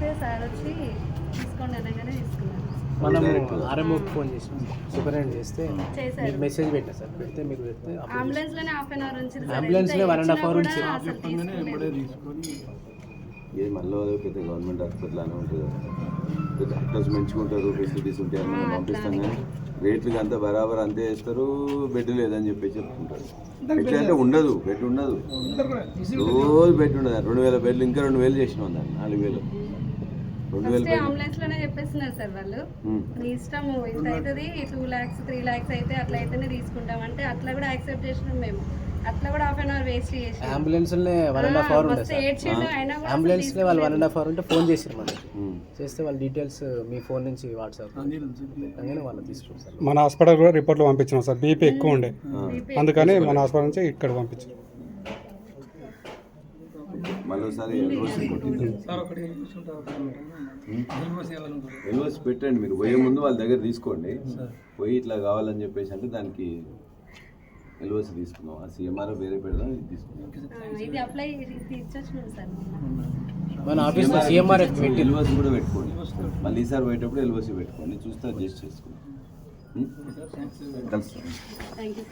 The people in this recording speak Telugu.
చేస్తే సార్ వచ్చి తీసుకోండి అనగానే తీసుకున్నాను. మనము Direct. ఆర్ఎంఓకి ఫోన్ చేసి సూపరింటెండెంట్ చేస్తే. మీకు మెసేజ్ పెట్టా సార్. పెడితే మీకు పెడితే అంబులెన్స్లోనే హాఫ్ అన్ అవర్. అంబులెన్స్లో hour కూడా ఉంచారు. అసలు తీసుకోలేదు. ఇది మళ్ళీ అదే పెద్ద గవర్నమెంట్ హాస్పిటల్ అని ఉంటుంది పెద్ద డాక్టర్స్ మంచుకుంటారు ఫెసిలిటీస్ ఉంటాయి అని మనం పంపిస్తాం కానీ రేట్లు అంతా బరాబర్ అంతే వేస్తారు బెడ్ లేదని చెప్పి చెప్పుకుంటారు బెడ్ అంటే ఉండదు బెడ్ ఉండదు. రోజు బెడ్ ఉండదు. రెండు వేల బెడ్లు ఇంకా రెండు వేలు చేసినాం దాన్ని నాలుగు వేలు. రెండు వేల ఫస్ట్ బెడ్ అంబులెన్స్లోనే చెప్పేస్తున్నారు సార్ వాళ్ళు. మీ ఇష్టము ఇంత అవుతుంది టూ ల్యాక్స్ త్రీ ల్యాక్స్ అయితే అట్లా అయితేనే తీసుకుంటాం. అంటే అట్లా కూడా యాక్సెప్ట్ చేసినాం మేము. అట్లా కూడా హాఫ్ అన్ అవర్ వేస్ట్ చేసి ambulance one and half hour ambulance వాళ్ళు వన్ అండ్ హాఫ్ అవర్ ఉంటే ఫోన్ చేసారు మనకి. చేస్తే వాళ్ళ డీటెయిల్స్ మీ ఫోన్ నుంచి వాట్సాప్. వాళ్ళు తీసుకుంటారు మన హాస్పిటల్ కూడా రిపోర్ట్లు పంపించినాం సార్. బీపీ ఎక్కువ ఉండే. అందుకని మన హాస్పిటల్ నుంచి ఇక్కడ పంపించాం. మళ్ళీ ఒకసారి ఎల్ఓసి ఎల్ఓసి పెట్టండి మీరు. పోయే ముందు వాళ్ళ దగ్గర తీసుకోండి. పోయి ఇట్లా కావాలని చెప్పేసి అంటే దానికి ఎల్ఓసి తీసుకుందాం. ఆ సీఎంఆర్ వేరే పెడదాం ఇది పెట్టి ఎల్ఓసి కూడా పెట్టుకోండి. మళ్ళీ ఈసారి పోయేటప్పుడు ఎల్ఓసి పెట్టుకోండి. చూస్తే అడ్జస్ట్? కలుస్తాం. Thank you.